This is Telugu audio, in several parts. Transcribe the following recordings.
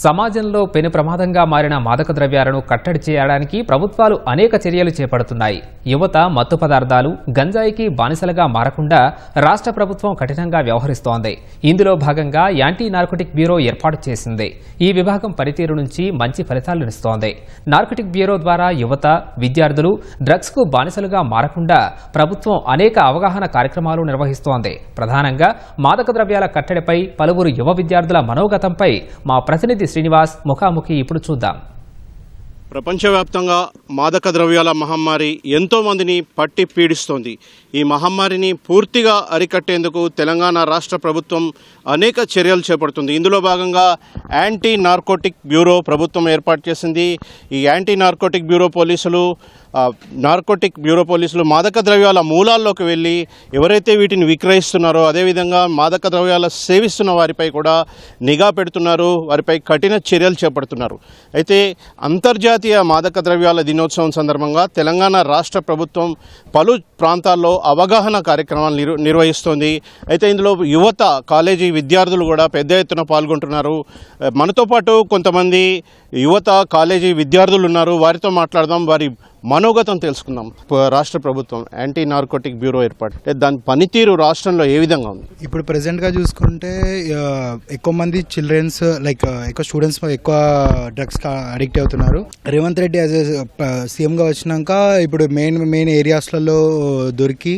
సమాజంలో పెను ప్రమాదంగా మారిన మాదక ద్రవ్యాలను కట్టడి చేయడానికి ప్రభుత్వాలు అనేక చర్యలు చేపడుతున్నాయి. యువత మత్తు పదార్థాలు గంజాయికి బానిసలుగా మారకుండా రాష్ట్ర ప్రభుత్వం కఠినంగా వ్యవహరిస్తోంది. ఇందులో భాగంగా యాంటీ నార్కోటిక్ బ్యూరో ఏర్పాటు చేసింది. ఈ విభాగం పనితీరు నుంచి మంచి ఫలితాలనిస్తోంది నార్కోటిక్ బ్యూరో ద్వారా యువత విద్యార్థులు డ్రగ్స్కు బానిసలుగా మారకుండా ప్రభుత్వం అనేక అవగాహన కార్యక్రమాలు నిర్వహిస్తోంది. ప్రధానంగా మాదక ద్రవ్యాల కట్టడిపై పలువురు యువ విద్యార్థుల మనోగతంపై మా ప్రతినిధి శ్రీనివాస్ ముఖాముఖి ఇప్పుడు చూద్దాం ప్రపంచవ్యాప్తంగా మాదక ద్రవ్యాల మహమ్మారి ఎంతోమందిని పట్టి పీడిస్తోంది. ఈ మహమ్మారిని పూర్తిగా అరికట్టేందుకు తెలంగాణ రాష్ట్ర ప్రభుత్వం అనేక చర్యలు చేపడుతుంది. ఇందులో భాగంగా యాంటీ నార్కోటిక్ బ్యూరో ప్రభుత్వం ఏర్పాటు చేసింది. ఈ యాంటీ నార్కోటిక్ బ్యూరో పోలీసులు నార్కోటిక్ బ్యూరో పోలీసులు మాదక ద్రవ్యాల మూలాల్లోకి వెళ్ళి ఎవరైతే వీటిని విక్రయిస్తున్నారో అదేవిధంగా మాదక ద్రవ్యాల సేవిస్తున్న వారిపై కూడా నిఘా పెడుతున్నారు. వారిపై కఠిన చర్యలు చేపడుతున్నారు. అయితే అంతర్జాతీయ మాదక ద్రవ్యాల దినోత్సవం సందర్భంగా తెలంగాణ రాష్ట్ర ప్రభుత్వం పలు ప్రాంతాల్లో అవగాహన కార్యక్రమాలు నిర్ నిర్వహిస్తోంది. అయితే ఇందులో యువత కాలేజీ విద్యార్థులు కూడా పెద్ద ఎత్తున పాల్గొంటున్నారు. మనతో పాటు కొంతమంది యువత కాలేజీ విద్యార్థులు ఉన్నారు. వారితో మాట్లాడదాం. వారి మనోగతం తెలుసుకుందాం. రాష్ట్ర ప్రభుత్వం యాంటీ నార్కోటిక్ బ్యూరో ఏర్పాటు. దాని పనితీరు రాష్ట్రంలో ఏ విధంగా ఉంది? ఇప్పుడు ప్రెసెంట్గా చూసుకుంటే ఎక్కువ మంది చిల్డ్రన్స్ లైక్ ఎక్కువ స్టూడెంట్స్ ఎక్కువ డ్రగ్స్ అడిక్ట్ అవుతున్నారు. రేవంత్ రెడ్డి యాజ్ సీఎంగా వచ్చినాక ఇప్పుడు మెయిన్ మెయిన్ ఏరియాస్లలో దొరికి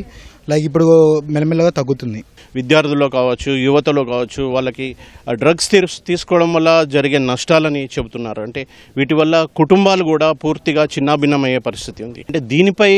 లైక్ ఇప్పుడు మెల్లమెల్లగా తగ్గుతుంది. విద్యార్థుల్లో కావచ్చు యువతలో కావచ్చు వాళ్ళకి డ్రగ్స్ తీసుకోవడం వల్ల జరిగే నష్టాలని చెబుతున్నారు. అంటే వీటి వల్ల కుటుంబాలు కూడా పూర్తిగా చిన్నాభిన్నమయ్యే పరిస్థితి ఉంది. అంటే దీనిపై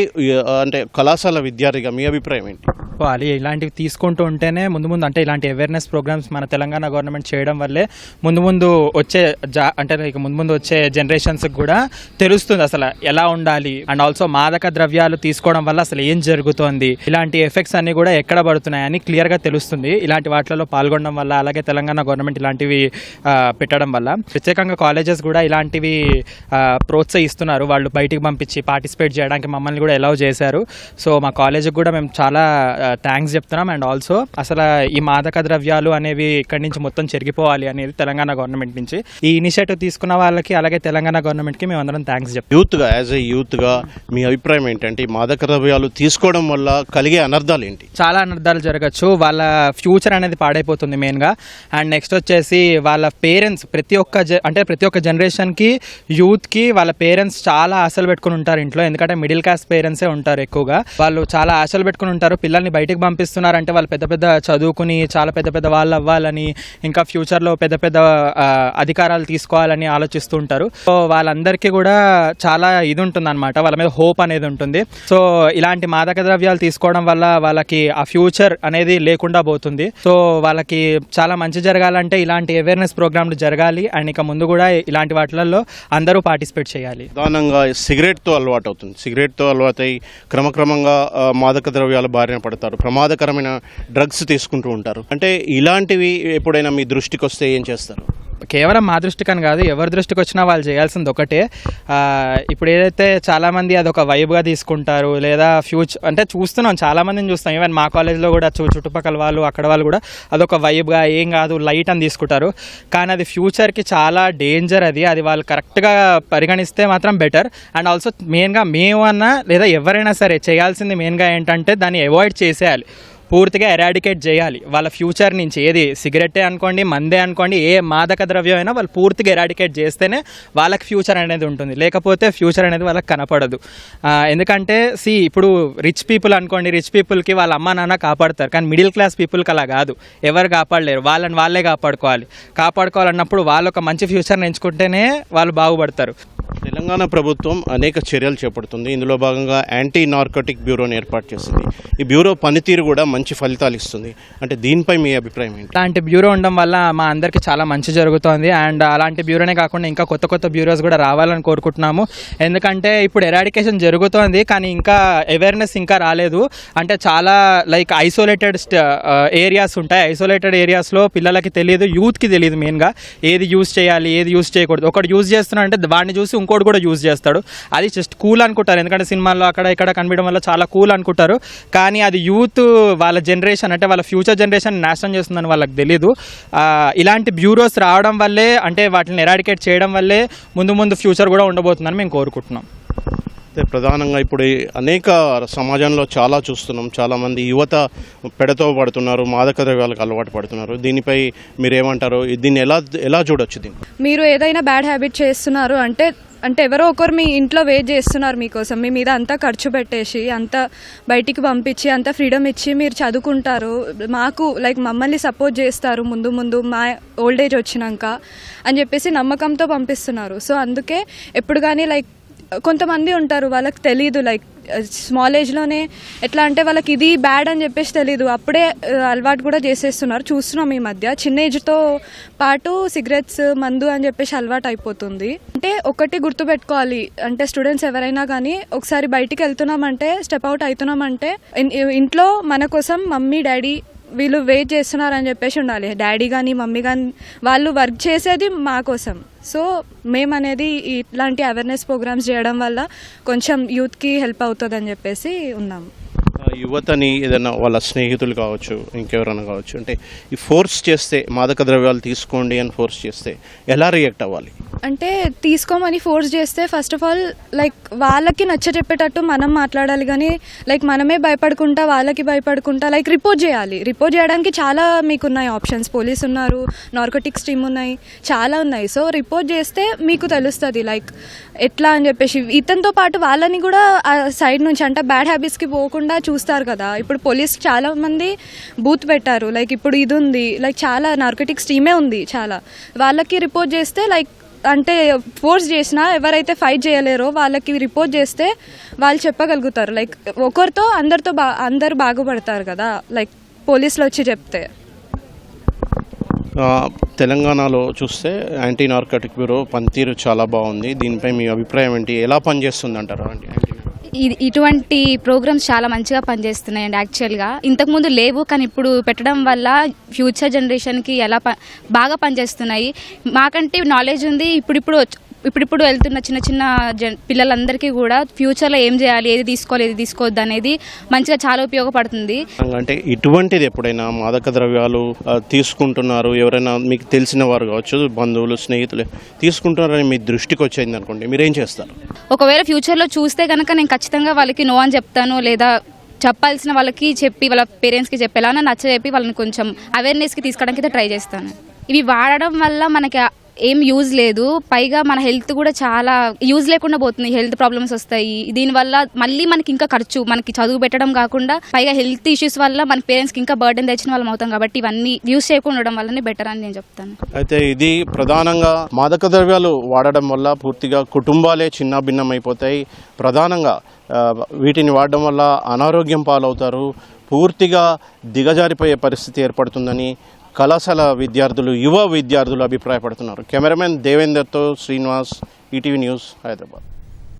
అంటే కళాశాల విద్యార్థిగా మీ అభిప్రాయం ఏంటి? వాళ్ళు ఇలాంటివి తీసుకుంటూ ఉంటేనే ముందు ముందు అంటే ఇలాంటి అవేర్నెస్ ప్రోగ్రామ్స్ మన తెలంగాణ గవర్నమెంట్ చేయడం వల్లే ముందు ముందు వచ్చే జా అంటే ఇక ముందు ముందు వచ్చే జనరేషన్స్కి కూడా తెలుస్తుంది అసలు ఎలా ఉండాలి. అండ్ ఆల్సో మాదక ద్రవ్యాలు తీసుకోవడం వల్ల అసలు ఏం జరుగుతోంది. ఇలాంటి ఎఫెక్ట్స్ అన్ని కూడా ఎక్కడ పడుతున్నాయని క్లియర్గా తెలుస్తుంది. ఇలాంటి వాటిలో పాల్గొనడం వల్ల అలాగే తెలంగాణ గవర్నమెంట్ ఇలాంటివి పెట్టడం వల్ల ప్రత్యేకంగా కాలేజెస్ కూడా ఇలాంటివి ప్రోత్సహిస్తున్నారు. వాళ్ళు బయటికి పంపించి పార్టిసిపేట్ చేయడానికి మమ్మల్ని కూడా అలౌ చేశారు. సో మా కాలేజీకి కూడా మేము చాలా థ్యాంక్స్ చెప్తున్నాం. అండ్ ఆల్సో అసలు ఈ మాదక ద్రవ్యాలు అనేవి ఇక్కడి నుంచి మొత్తం చెరిగిపోవాలి అనేది తెలంగాణ గవర్నమెంట్ నుంచి. ఈ ఇనిషియేటివ్ తీసుకున్న వాళ్ళకి అలాగే తెలంగాణ గవర్నమెంట్కి మేము అందరం థ్యాంక్స్ చెప్తాం యూత్గా యాజ్ ఏ యూత్గా మీ అభిప్రాయం ఏంటంటే ఈ మాదక ద్రవ్యాలు తీసుకోవడం వల్ల కలిగే అనర్థాలు ఏంటి? చాలా అనర్థాలు జరగచ్చు. వాళ్ళ ఫ్యూచర్ అనేది పాడైపోతుంది మెయిన్గా అండ్ నెక్స్ట్ వచ్చేసి వాళ్ళ పేరెంట్స్ ప్రతి ఒక్క అంటే ప్రతి ఒక్క జనరేషన్కి యూత్కి వాళ్ళ పేరెంట్స్ చాలా ఆశలు పెట్టుకుని ఉంటారు ఇంట్లో. ఎందుకంటే మిడిల్ క్లాస్ పేరెంట్సే ఉంటారు ఎక్కువగా. వాళ్ళు చాలా ఆశలు పెట్టుకుని ఉంటారు. పిల్లల్ని బయటికి పంపిస్తున్నారంటే వాళ్ళు పెద్ద పెద్ద చదువుకుని చాలా పెద్ద పెద్ద వాళ్ళు అవ్వాలని ఇంకా ఫ్యూచర్లో పెద్ద పెద్ద అధికారాలు తీసుకోవాలని ఆలోచిస్తూ ఉంటారు. సో వాళ్ళందరికీ కూడా చాలా ఇది ఉంటుంది అనమాట వాళ్ళ మీద హోప్ అనేది ఉంటుంది. సో ఇలాంటి మాదక ద్రవ్యాలు తీసుకోవడం వల్ల వాళ్ళకి ఆ ఫ్యూచర్ అనేది లేకుండా పోతుంది. సో వాళ్ళకి చాలా మంచి జరగాలంటే ఇలాంటి అవేర్నెస్ ప్రోగ్రాంలు జరగాలి. అండ్ ఇక ముందు కూడా ఇలాంటి వాటిలలో అందరూ పార్టిసిపేట్ చేయాలి. ప్రధానంగా సిగరెట్తో అలవాటు అవుతుంది సిగరెట్తో అలవాటై క్రమక్రమంగా మాదక ద్రవ్యాల బారిన పడతారు ప్రమాదకరమైన డ్రగ్స్ తీసుకుంటూ ఉంటారు. అంటే ఇలాంటివి ఎప్పుడైనా మీ దృష్టికి వస్తే ఏం చేస్తారు? కేవలం మా దృష్టికి అని కాదు ఎవరి దృష్టికి వచ్చినా వాళ్ళు చేయాల్సింది ఒకటే. ఇప్పుడు ఏదైతే చాలామంది అదొక వైబ్గా తీసుకుంటారు లేదా ఫ్యూచర్ అంటే చూస్తున్నాం చాలామందిని చూస్తాం ఈవెన్ మా కాలేజ్లో కూడా చూ చుట్టుపక్కల వాళ్ళు అక్కడ వాళ్ళు కూడా అదొక వైబ్గా ఏం కాదు లైట్ అని తీసుకుంటారు. కానీ అది ఫ్యూచర్కి చాలా డేంజర్ అది. అది వాళ్ళు కరెక్ట్గా పరిగణిస్తే మాత్రం బెటర్. అండ్ ఆల్సో మెయిన్గా మేము అన్నా లేదా ఎవరైనా సరే చేయాల్సింది మెయిన్గా ఏంటంటే దాన్ని అవాయిడ్ చేసేయాలి. పూర్తిగా ఎరాడికేట్ చేయాలి. వాళ్ళ ఫ్యూచర్ నుంచి ఏది సిగరెట్టే అనుకోండి మందే అనుకోండి ఏ మాదక ద్రవ్యం అయినా వాళ్ళు పూర్తిగా ఎరాడికేట్ చేస్తేనే వాళ్ళకి ఫ్యూచర్ అనేది ఉంటుంది. లేకపోతే ఫ్యూచర్ అనేది వాళ్ళకి కనపడదు. ఎందుకంటే సి ఇప్పుడు రిచ్ పీపుల్ అనుకోండి రిచ్ పీపుల్కి వాళ్ళ అమ్మ నాన్న కాపాడతారు. కానీ మిడిల్ క్లాస్ పీపుల్కి అలా కాదు. ఎవరు కాపాడలేరు. వాళ్ళని వాళ్ళే కాపాడుకోవాలి. కాపాడుకోవాలన్నప్పుడు వాళ్ళు ఒక మంచి ఫ్యూచర్ని ఎంచుకుంటేనే వాళ్ళు బాగుపడతారు. తెలంగాణ ప్రభుత్వం అనేక చర్యలు చేపడుతుంది. ఇందులో భాగంగా యాంటీ నార్కోటిక్ బ్యూరోని ఏర్పాటు చేసింది ఈ బ్యూరో పనితీరు కూడా మంచి ఫలితాలు ఇస్తుంది. అంటే దీనిపై మీ అభిప్రాయం ఏంటి? అలాంటి బ్యూరో ఉండడం వల్ల మా అందరికీ చాలా మంచి జరుగుతోంది. అండ్ అలాంటి బ్యూరోనే కాకుండా ఇంకా కొత్త కొత్త బ్యూరోస్ కూడా రావాలని కోరుకుంటున్నాము. ఎందుకంటే ఇప్పుడు ఎరాడికేషన్ జరుగుతోంది కానీ ఇంకా అవేర్నెస్ ఇంకా రాలేదు. అంటే చాలా లైక్ ఐసోలేటెడ్ ఏరియాస్ ఉంటాయి. ఐసోలేటెడ్ ఏరియాస్లో పిల్లలకి తెలియదు యూత్కి తెలియదు మెయిన్గా ఏది యూజ్ చేయాలి ఏది యూజ్ చేయకూడదు. ఒకటి యూజ్ చేస్తున్నా అంటే వాడిని చూసి ఇంకోటి కూడా యూజ్ చేస్తాడు. అది జస్ట్ కూల్ అనుకుంటారు. ఎందుకంటే సినిమాల్లో అక్కడ ఇక్కడ కనిపించడం వల్ల చాలా కూల్ అనుకుంటారు. కానీ అది యూత్ వాళ్ళ జనరేషన్ అంటే వాళ్ళ ఫ్యూచర్ జనరేషన్ నాశనం చేస్తుందని వాళ్ళకి తెలీదు. ఆ, ఇలాంటి బ్యూరోస్ రావడం వల్లే అంటే వాటిని ఎరాడికేట్ చేయడం వల్లే ముందు ముందు ఫ్యూచర్ కూడా ఉండబోతుందని మేము కోరుకుంటున్నాం. అయితే ప్రధానంగా ఇప్పుడు అనేక సమాజంలో చాలా చూస్తున్నాం. చాలామంది యువత పెడతో పడుతున్నారు. మాదక ద్రవ్యాలకు అలవాటు పడుతున్నారు. దీనిపై మీరేమంటారు? దీన్ని ఎలా ఎలా చూడొచ్చు దీన్ని? మీరు ఏదైనా బ్యాడ్ హ్యాబిట్ చేస్తున్నారు అంటే అంటే ఎవరో ఒకరు మీ ఇంట్లో వెయిట్ చేస్తున్నారు మీకోసం. మీ మీద అంతా ఖర్చు పెట్టేసి అంతా బయటికి పంపించి అంత ఫ్రీడమ్ ఇచ్చి మీరు చదువుకుంటారు. మాకు లైక్ మమ్మల్ని సపోర్ట్ చేస్తారు ముందు ముందు మా ఓల్డ్ ఏజ్ వచ్చినాక అని చెప్పేసి నమ్మకంతో పంపిస్తున్నారు. సో అందుకే ఎప్పుడు కానీ లైక్ కొంతమంది ఉంటారు వాళ్ళకి తెలీదు లైక్ స్మాల్ ఏజ్లోనే ఎట్లా అంటే వాళ్ళకి ఇది బ్యాడ్ అని చెప్పేసి తెలీదు. అప్పుడే అలవాటు కూడా చేసేస్తున్నారు. చూస్తున్నాం ఈ మధ్య. చిన్న ఏజ్తో పాటు సిగరెట్స్ మందు అని చెప్పేసి అలవాటు అయిపోతుంది. అంటే ఒకటి గుర్తుపెట్టుకోవాలి. అంటే స్టూడెంట్స్ ఎవరైనా కానీ ఒకసారి బయటికి వెళ్తున్నామంటే స్టెప్ అవుట్ అవుతున్నామంటే ఇన్- ఇంట్లో మన కోసం మమ్మీ డాడీ వీళ్ళు వెయిట్ చేస్తున్నారని చెప్పేసి ఉండాలి. డాడీ కానీ మమ్మీ కానీ వాళ్ళు వర్క్ చేసేది మా కోసం. సో మేము అనేది ఇట్లాంటి అవేర్నెస్ ప్రోగ్రామ్స్ చేయడం వల్ల కొంచెం యూత్కి హెల్ప్ అవుతుందని చెప్పేసి ఉన్నాము. యువతని ఏదైనా వాళ్ళ స్నేహితులు కావచ్చు ఇంకెవరైనా కావచ్చు అంటే ఈ ఫోర్స్ చేస్తే మాదక ద్రవ్యాలు తీసుకోండి అని ఫోర్స్ చేస్తే ఎలా రియాక్ట్ అవ్వాలి? అంటే తీసుకోమని ఫోర్స్ చేస్తే ఫస్ట్ ఆఫ్ ఆల్ లైక్ వాళ్ళకి నచ్చ చెప్పేటట్టు మనం మాట్లాడాలి కానీ లైక్ మనమే భయపడుకుంటా వాళ్ళకి భయపడుకుంటా లైక్ రిపోర్ట్ చేయాలి. రిపోర్ట్ చేయడానికి చాలా మీకు ఉన్నాయి ఆప్షన్స్. పోలీస్ ఉన్నారు నార్కోటిక్స్ టీమ్ ఉన్నాయి చాలా ఉన్నాయి. సో రిపోర్ట్ చేస్తే మీకు తెలుస్తుంది లైక్ ఎట్లా అని చెప్పేసి. ఇతనితో పాటు వాళ్ళని కూడా సైడ్ నుంచి అంటే బ్యాడ్ హ్యాబిట్స్కి పోకుండా చేస్తారు కదా. ఇప్పుడు పోలీస్ చాలా మంది బూత్ పెట్టారు. లైక్ ఇప్పుడు ఇది ఉంది. లైక్ చాలా నార్కోటిక్స్ టీమే ఉంది చాలా. వాళ్ళకి రిపోర్ట్ చేస్తే లైక్ అంటే ఫోర్స్ చేసినా ఎవరైతే ఫైట్ చేయలేరో వాళ్ళకి రిపోర్ట్ చేస్తే వాళ్ళు చెప్పగలుగుతారు. లైక్ ఒకరితో అందరితో బా అందరు బాగుపడతారు కదా. లైక్ పోలీసులు వచ్చి చెప్తే. తెలంగాణలో చూస్తే యాంటీ నార్కటిక్ బ్యూరో పనితీరు చాలా బాగుంది. దీనిపై మీ అభిప్రాయం ఏంటి? ఎలా పనిచేస్తుంది అంటారు అంటే ఇటువంటి ప్రోగ్రామ్స్ చాలా మంచిగా పనిచేస్తున్నాయండి యాక్చువల్గా. ఇంతకుముందు లేవు కానీ ఇప్పుడు పెట్టడం వల్ల ఫ్యూచర్ జనరేషన్కి ఎలా ప బాగా పనిచేస్తున్నాయి. మాకంటే నాలెడ్జ్ ఉంది ఇప్పుడిప్పుడు ఇప్పుడిప్పుడు వెళ్తున్న చిన్న చిన్న జన్ పిల్లలందరికీ కూడా ఫ్యూచర్లో ఏం చేయాలి ఏది తీసుకోవాలి ఏది తీసుకోవద్దు అనేది మంచిగా చాలా ఉపయోగపడుతుంది. అంటే ఇటువంటిది ఎప్పుడైనా మాదక ద్రవ్యాలు తీసుకుంటున్నారు ఎవరైనా మీకు తెలిసిన వారు కావచ్చు బంధువులు స్నేహితులు తీసుకుంటున్నారని మీ దృష్టికి వచ్చేది అనుకోండి మీరేం చేస్తారు? ఒకవేళ ఫ్యూచర్లో చూస్తే కనుక నేను ఖచ్చితంగా వాళ్ళకి నో అని చెప్తాను లేదా చెప్పాల్సిన వాళ్ళకి చెప్పి వాళ్ళ పేరెంట్స్కి చెప్పేలా నచ్చ చెప్పి వాళ్ళని కొంచెం అవేర్నెస్కి తీసుకోవడానికి అయితే ట్రై చేస్తాను. ఇవి వాడడం వల్ల మనకి ఏం యూజ్ లేదు. పైగా మన హెల్త్ కూడా చాలా యూజ్ లేకుండా పోతుంది. హెల్త్ ప్రాబ్లమ్స్ వస్తాయి. దీనివల్ల మళ్ళీ మనకి ఇంకా ఖర్చు మనకి చదువు పెట్టడం కాకుండా పైగా హెల్త్ ఇష్యూస్ వల్ల మన పేరెంట్స్కి ఇంకా బర్డెన్ తెచ్చిన వాళ్ళం అవుతాం కాబట్టి ఇవన్నీ యూజ్ చేయకుండా ఉండడం వల్లనే బెటర్ అని నేను చెప్తాను. అయితే ఇది ప్రధానంగా మాదక ద్రవ్యాలు వాడడం వల్ల పూర్తిగా కుటుంబాలే చిన్న భిన్నమైపోతాయి. ప్రధానంగా వీటిని వాడడం వల్ల అనారోగ్యం పాలవుతారు. పూర్తిగా దిగజారిపోయే పరిస్థితి ఏర్పడుతుందని కళాశాల విద్యార్థులు యువ విద్యార్థులు అభిప్రాయపడుతున్నారు. కెమెరామెన్ దేవేందర్తో శ్రీనివాస్ ఈటీవీ న్యూస్ హైదరాబాద్.